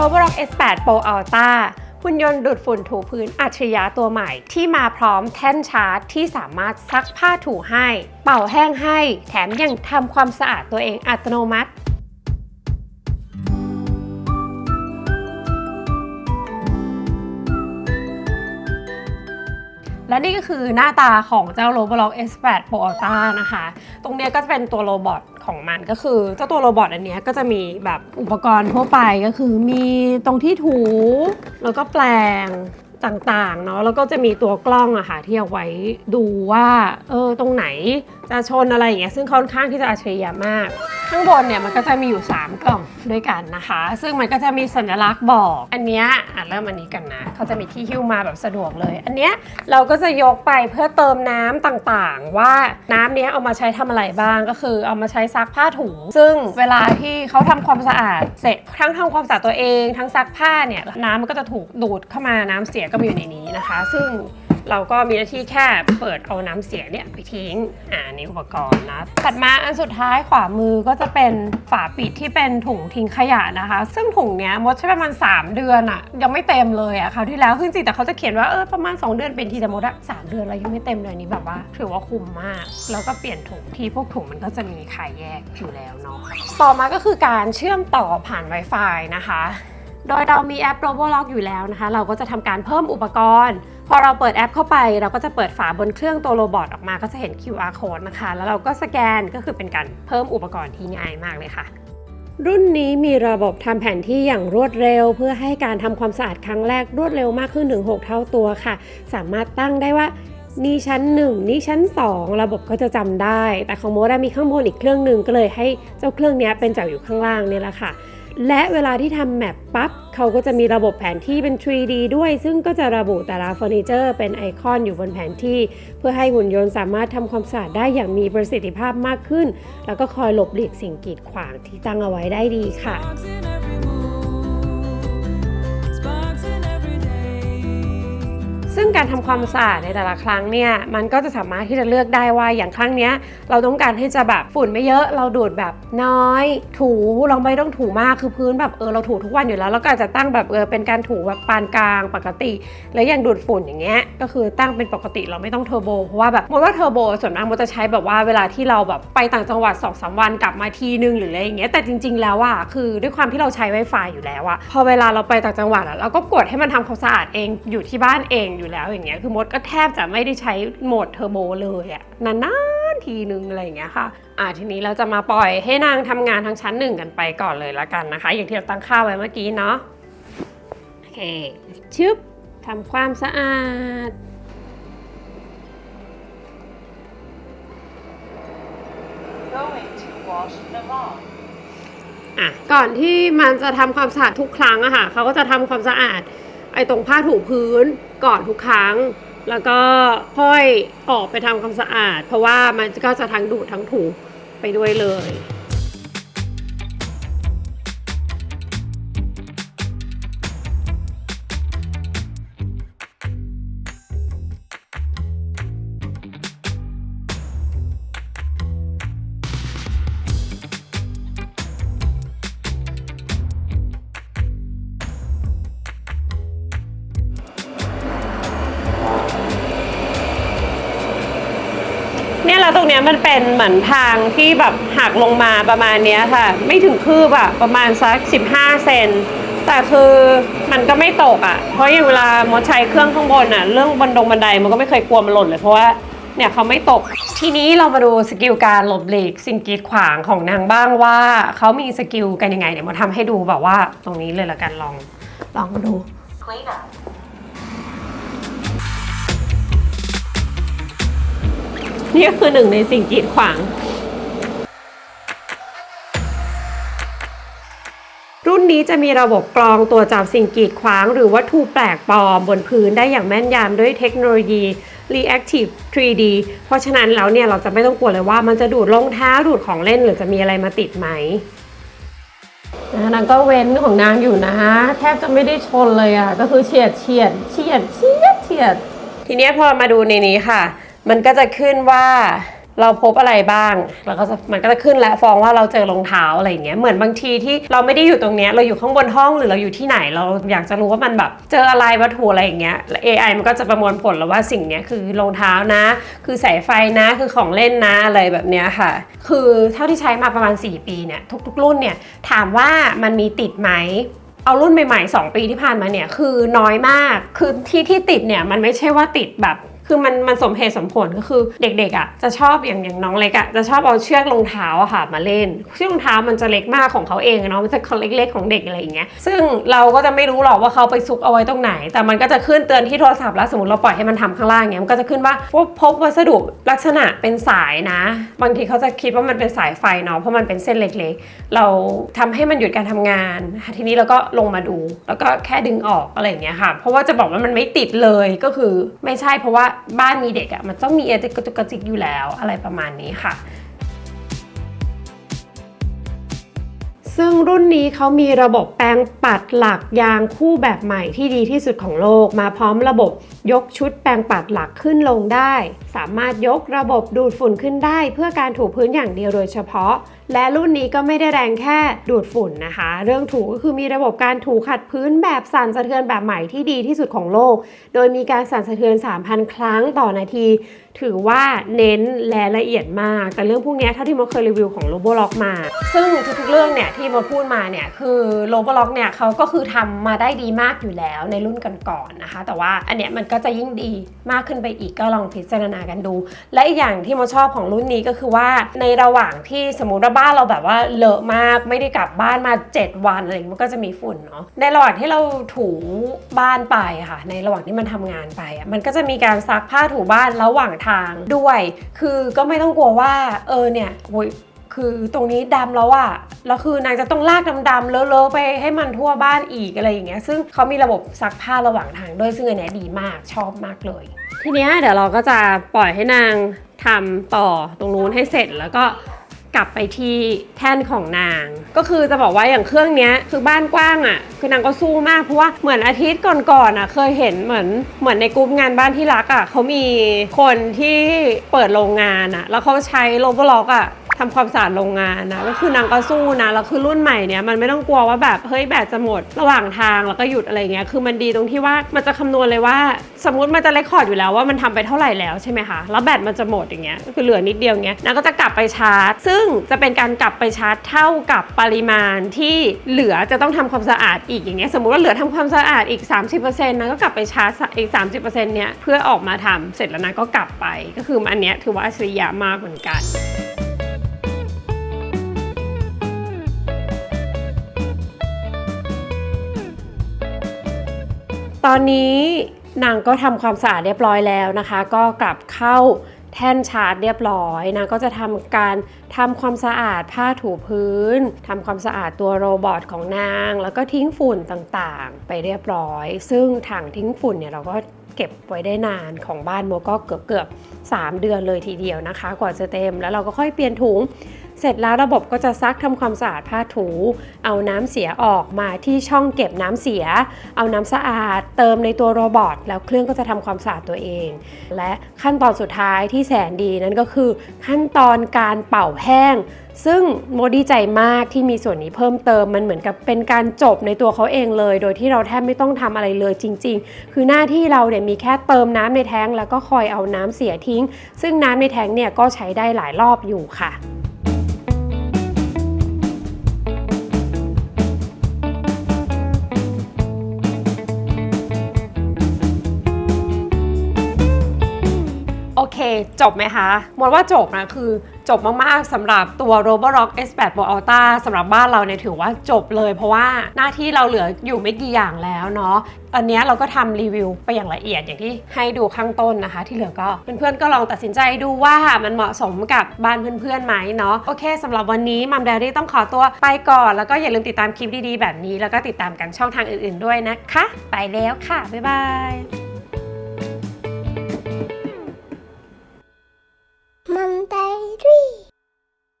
Roborock S8 Pro Ultra หุ่นยนต์ดูดฝุ่นถูพื้นอัจฉริยะตัวใหม่ที่มาพร้อมแท่นชาร์จที่สามารถซักผ้าถูให้ เป่าแห้งให้ แถมยังทำความสะอาดตัวเองอัตโนมัติและนี่ก็คือหน้าตาของเจ้า Roborock S8 Pro Ultra นะคะ ตรงนี้ก็จะเป็นตัวโรบอท ของมันก็คือเจ้าตัวโรบอทอันเนี้ยก็จะมีแบบอุปกรณ์ทั่วไปก็คือมีตรงที่ถูแล้วก็แปลงต่างๆเนาะแล้วก็จะมีตัวกล้องอะค่ะที่เอาไว้ดูว่าเออตรงไหนจะชนอะไรอย่างเงี้ยซึ่งค่อนข้างที่จะอัจฉริยะมาก ข้างบนเนี่ยมันก็จะมีอยู่ 3 กล่องด้วยกันนะคะ ซึ่งมันก็จะมีสัญลักษณ์บอก อันเนี้ยอะเริ่มอันนี้กันนะเขาจะมีที่หิ้วมาแบบสะดวกเลย อันเนี้ยเราก็จะยกไปเพื่อเติมน้ำต่างๆ ว่าน้ำเนี้ยเอามาใช้ทำอะไรบ้างก็คือเอามาใช้ซักผ้าถูซึ่งเวลาที่เขาทำความสะอาดเสร็จทั้งทำความสะอาดตัวเองทั้งซักผ้าเนี่ยน้ำมันก็จะถูกดูดเข้ามาน้ำเสียก็มาอยู่ในนี้นะคะ ซึ่ง เราก็มีหน้าที่แค่เปิดเอาน้ำเสียเนี่ยไปทิ้ง อ่านี่อุปกรณ์นะ ถัดมาอันสุดท้ายขวามือก็จะเป็นฝาปิดที่เป็นถุงทิ้งขยะนะคะ ซึ่งถุงเนี้ยมดใช้ประมาณ 3 เดือนอะยังไม่เต็มเลยอะคราวที่แล้วคือจริงแต่เขาจะเขียนว่าเออประมาณ 2 เดือนเป็นทีแต่มดอะสามเดือนแล้วยังไม่เต็มเลยนี่แบบว่า ถือว่าคุ้มมาก แล้วก็เปลี่ยนถุงที่พวกถุงมันก็จะมีขายแยกอยู่แล้วเนาะต่อมาก็คือการเชื่อมต่อผ่าน Wi-Fi นะคะ โดยเรามีแอป Robolock อยู่แล้วนะคะ เราก็จะทำการเพิ่มอุปกรณ์ พอเราเปิดแอปเข้าไปเราก็จะเปิดฝาบนเครื่องตัวโรบอทออกมาก็จะเห็น QR code นะคะ แล้วเราก็สแกนก็คือเป็นการเพิ่มอุปกรณ์ที่ง่ายมากเลยค่ะ รุ่นนี้มีระบบทำแผนที่อย่างรวดเร็ว เพื่อให้การทำความสะอาดครั้งแรกรวดเร็วมากขึ้นถึง 6 เท่าตัวค่ะ สามารถตั้งได้ว่านี่ชั้น 1 นี่ชั้น 2 ระบบก็จะจำได้ แต่ของโมดมีข้างบนอีกเครื่องหนึ่งก็เลยให้เจ้าเครื่องนี้เป็นจากอยู่ข้างล่างนี่แหละค่ะ และเวลาที่ทำแมปปั๊บเขาก็จะมีระบบแผนที่เป็น 3D ด้วย ซึ่งก็จะระบุแต่ละเฟอร์นิเจอร์เป็นไอคอนอยู่บนแผนที่ เพื่อให้หุ่นยนต์สามารถทำความสะอาดได้อย่างมีประสิทธิภาพมากขึ้น แล้วก็คอยหลบหลีกสิ่งกีดขวางที่ตั้งเอาไว้ได้ดีค่ะ ซึ่งการทำความสะอาดในแต่ละครั้งเนี่ยมันก็จะสามารถที่จะเลือกได้ว่าอย่างครั้งเนี้ยเราต้องการให้จะแบบฝุ่นไม่เยอะ เราดูดแบบน้อย ถูเราไม่ต้องถูมากคือพื้นแบบเออเราถูทุกวันอยู่แล้วเราก็อาจจะตั้งแบบเออเป็นการถูแบบปานกลางปกติ แล้วอย่างดูดฝุ่นอย่างเงี้ยก็คือตั้งเป็นปกติเราไม่ต้องเทอร์โบเพราะว่าแบบโมว่าเทอร์โบส่วนมากโมจะใช้แบบว่าเวลาที่เราแบบไปต่างจังหวัด2อสวันกลับมาทีนึงหรืออะไรอย่างเงี้ยแต่จริง ๆ แล้วอะคือด้วยความที่เราใช้ Wi-Fi อยู่แล้วอะพอเวลาเราไปต่างจังหวัดอะเราก็กดให้มันทำความสะอาดเองอยู่ที่บ้านเองอยู่แล้วอย่างเงี้ยคือมดก็แทบจะไม่ได้ใช้โหมดเทอร์โบเลยอะนานๆทีนึงอะไรอย่างเงี้ยค่ะอ่าทีนี้เราจะมาปล่อยให้นางทำงานทั้งชั้นหนึ่งกันไปก่อนเลยละกันนะคะ อย่างที่เราตั้งค่าไว้เมื่อกี้เนาะโอเคชึบทำความสะอาดอะก่อนที่มันจะทำความสะอาดทุกครั้งอะค่ะเขาก็จะทำความสะอาด ไอ้ตรงผ้าถูพื้นก่อนทุกครั้ง แล้วก็ค่อยออกไปทำความสะอาด เพราะว่ามันก็จะทั้งดูดทั้งถูไปด้วยเลย นี้ยมันเป็นเหมือนทางที่แบบหักลงมาประมาณเนี้ยค่ะ ไม่ถึงคืบอะประมาณสัก 15 เซนแต่คือมันก็ไม่ตกอะเพราะอย่างเวลามดใช้เครื่องข้างบนอะเรื่องบันดงบันไดมันก็ไม่เคยกลัวมันหล่นเลยเพราะว่าเนี่ยเขาไม่ตก ทีนี้เรามาดูสกิลการหลบหลีกสิ่งกีดขวางของนางบ้างว่าเขามีสกิลกันยังไงเดี๋ยวมาทำให้ดูแบบว่าตรงนี้เลยละกันลองลองมาดู Clean up. นี่ก็คือหนึ่งในสิ่งกีดขวาง รุ่นนี้จะมีระบบกรองตัวจับสิ่งกีดขวาง หรือวัตถุแปลกปลอมบนพื้นได้อย่างแม่นยำด้วยเทคโนโลยี Reactive 3D เพราะฉะนั้นแล้วเนี่ยเราจะไม่ต้องกลัวเลยว่ามันจะดูดรองเท้าดูดของเล่นหรือจะมีอะไรมาติดไหมนางก็เว้นของนางอยู่นะ แทบจะไม่ได้ชนเลยอะ ก็คือเฉียดเฉียดเฉียดเฉียดเฉียด ทีเนี้ยพอมาดูในนี้ค่ะ มันก็จะขึ้นว่าเราพบอะไรบ้าง แล้วก็มันก็จะขึ้นและฟ้องว่าเราเจอรองเท้าอะไรอย่างเงี้ย เหมือนบางทีที่เราไม่ได้อยู่ตรงเนี้ย เราอยู่ข้างบนห้องหรือเราอยู่ที่ไหน เราอยากจะรู้ว่ามันแบบเจออะไรวัตถุอะไรอย่างเงี้ย AI มันก็จะประมวลผลแล้วว่าสิ่งเนี้ยคือรองเท้านะ คือสายไฟนะ คือของเล่นนะอะไรแบบเนี้ยค่ะ คือเท่าที่ใช้มาประมาณ 4 ปีเนี่ยทุก ๆ รุ่นเนี่ยถามว่ามันมีติดไหมเอารุ่นใหม่ๆ 2 ปีที่ผ่านมาเนี่ยคือน้อยมาก คือที่ที่ติดเนี่ยมันไม่ใช่ว่าติดแบบ คือมันมันสมเหตุสมผลก็คือเด็กๆอะจะชอบอย่างอย่างน้องเล็กอะจะชอบเอาเชือกรองเท้าอะค่ะมาเล่น เชือกรองเท้ามันจะเล็กมากของเขาเองเนาะมันจะเล็กๆของเด็กอะไรอย่างเงี้ยซึ่งเราก็จะไม่รู้หรอกว่าเขาไปซุกเอาไว้ตรงไหน แต่มันก็จะขึ้นเตือนที่โทรศัพท์แล้วสมมติเราปล่อยให้มันทำข้างล่างเงี้ยมันก็จะขึ้นว่าพบพบวัสดุลักษณะเป็นสายนะ บางทีเขาจะคิดว่ามันเป็นสายไฟเนาะเพราะมันเป็นเส้นเล็กๆ เราทำให้มันหยุดการทำงาน ทีนี้เราก็ลงมาดู แล้วก็แค่ดึงออกอะไรอย่างเงี้ยค่ะ เพราะว่าจะบอกว่ามันไม่ติดเลยก็คือไม่ใช่เพราะว่าบ้านมีเด็กอะมันต้องมีเอติกระจุกกระจิกอยู่แล้วอะไรประมาณนี้ค่ะ ซึ่งรุ่นนี้เขามีระบบแปรงปัดหลักยางคู่แบบใหม่ที่ดีที่สุดของโลก มาพร้อมระบบยกชุดแปรงปัดหลักขึ้นลงได้ สามารถยกระบบดูดฝุ่นขึ้นได้ เพื่อการถูพื้นอย่างเดียวโดยเฉพาะ และรุ่นนี้ก็ไม่ได้แรงแค่ดูดฝุ่นนะคะ เรื่องถูก็คือมีระบบการถูขัดพื้นแบบสั่นสะเทือนแบบใหม่ที่ดีที่สุดของโลก โดยมีการสั่นสะเทือน 3,000 ครั้งต่อนาที ถือว่าเน้นและละเอียดมาก แต่เรื่องพวกนี้เท่าที่โมเคยรีวิวของโลโบล็อกมา ซึ่งทุกๆเรื่องเนี่ยที่โมพูดมาเนี่ยคือโลโบล็อกเนี่ยเขาก็คือทำมาได้ดีมากอยู่แล้วในรุ่นก่อนๆนะคะ แต่ว่าอันเนี้ยมันก็จะยิ่งดีมากขึ้นไปอีกก็ลองพิจารณากันดู และอีกอย่างที่โมชอบของรุ่นนี้ก็คือว่าในระหว่างที่สมมติว่าบ้านเราแบบว่าเลอะมากไม่ได้กลับบ้านมา 7 วันอะไรเงี้ยมันก็จะมีฝุ่นเนาะในระหว่างที่เราถูบ้านไปค่ะ ในระหว่างที่มันทำงานไปอะมันก็จะมีการซักผ้าถูบ้านระหว่างทางด้วย คือก็ไม่ต้องกลัวว่า เออเนี่ยโวยคือตรงนี้ดำแล้วอะแล้วคือนางจะต้องลากดำๆเลอะๆไปให้มันทั่วบ้านอีกอะไรอย่างเงี้ย ซึ่งเขามีระบบซักผ้าระหว่างทางด้วย ซึ่งอันเนี้ยดีมากชอบมากเลย ทีเนี้ยเดี๋ยวเราก็จะปล่อยให้นางทำต่อตรงนู้นให้เสร็จแล้วก็ กลับไปที่แท่นของนาง ก็คือจะบอกว่าอย่างเครื่องนี้คือบ้านกว้างอะ่ะ คือนางก็สู้มากเพราะว่าเหมือนอาทิตย์ก่อนๆอะ เคยเห็นเหมือนเหมือนในกลุ่มงานบ้านที่รักอะ่ะเขามีคนที่เปิดโรงงานอะ่ะ แล้วเขาใช้โลบล็อกอะ ทำความสะอาดโรงงานนะก็คือนางก็สู้นะแล้วคือรุ่นใหม่เนี่ยมันไม่ต้องกลัวว่าแบบเฮ้ยแบตจะหมดระหว่างทางแล้วก็หยุดอะไรเงี้ยคือมันดีตรงที่ว่ามันจะคำนวณเลยว่า สมมติมันจะเลคคอร์ดอยู่แล้วว่ามันทำไปเท่าไหร่แล้วใช่ไหมคะแล้วแบตมันจะหมดอย่างเงี้ยคือเหลือนิดเดียวเงี้ยนางก็จะกลับไปชาร์จ ซึ่งจะเป็นการกลับไปชาร์จเท่ากับปริมาณที่เหลือจะต้องทำความสะอาดอีกอย่างเงี้ยสมมุติว่าเหลือทำความสะอาดอีก 30%นะก็กลับไปชาร์จอีก 30%เนี่ยเพื่อออกมาทำเสร็จแล้วนะก็กลับไปก็คืออันเนี้ยถือว่าอัจฉริยะมากเหมือนกัน ตอนนี้นางก็ทำความสะอาดเรียบร้อยแล้วนะคะ ก็กลับเข้าแท่นชาร์จเรียบร้อยนางก็จะทำการทำความสะอาดผ้าถูพื้นทำความสะอาดตัวโรบอทของนาง แล้วก็ทิ้งฝุ่นต่างๆ ไปเรียบร้อย ซึ่งถังทิ้งฝุ่นเนี่ยเราก็เก็บไว้ได้นานของบ้านโมก็เกือบเกือบ3 เดือนเลยทีเดียวนะคะ กว่าจะเต็มแล้วเราก็ค่อยเปลี่ยนถุง เสร็จแล้วระบบก็จะซักทำความสะอาดผ้าถู เอาน้ำเสียออกมาที่ช่องเก็บน้ำเสีย เอาน้ำสะอาด เติมในตัวโรบอทแล้วเครื่องก็จะทำความสะอาดตัวเอง และขั้นตอนสุดท้ายที่แสนดีนั่นก็คือ ขั้นตอนการเป่าแห้ง ซึ่งโมดีใจมากที่มีส่วนนี้เพิ่มเติมมันเหมือนกับเป็นการจบในตัวเขาเองเลย โดยที่เราแทบไม่ต้องทำอะไรเลยจริง ๆ คือหน้าที่เราเนี่ยมีแค่เติมน้ำในแท้ง แล้วก็คอยเอาน้ำเสียทิ้ง ซึ่งน้ำในแท้งเนี่ยก็ใช้ได้หลายรอบอยู่ค่ะ โอเค จบไหมคะมดว่าจบนะคือจบมากๆสำหรับตัว Roborock S8 Pro Ultra สำหรับบ้านเราเนี่ยถือว่าจบเลย เพราะว่าหน้าที่เราเหลืออยู่ไม่กี่อย่างแล้วเนาะอันนี้เราก็ทำรีวิวไปอย่างละเอียดอย่างที่ให้ดูข้างต้นนะคะ ที่เหลือก็เพื่อนๆก็ลองตัดสินใจดูว่ามันเหมาะสมกับบ้านเพื่อนๆไหมเนาะโอเคสำหรับวันนี้มัมเดรี่ต้องขอตัวไปก่อน แล้วก็อย่าลืมติดตามคลิปดีๆแบบนี้ แล้วก็ติดตามกันช่องทางอื่น ๆด้วยนะคะ ไปแล้วค่ะบ๊ายบาย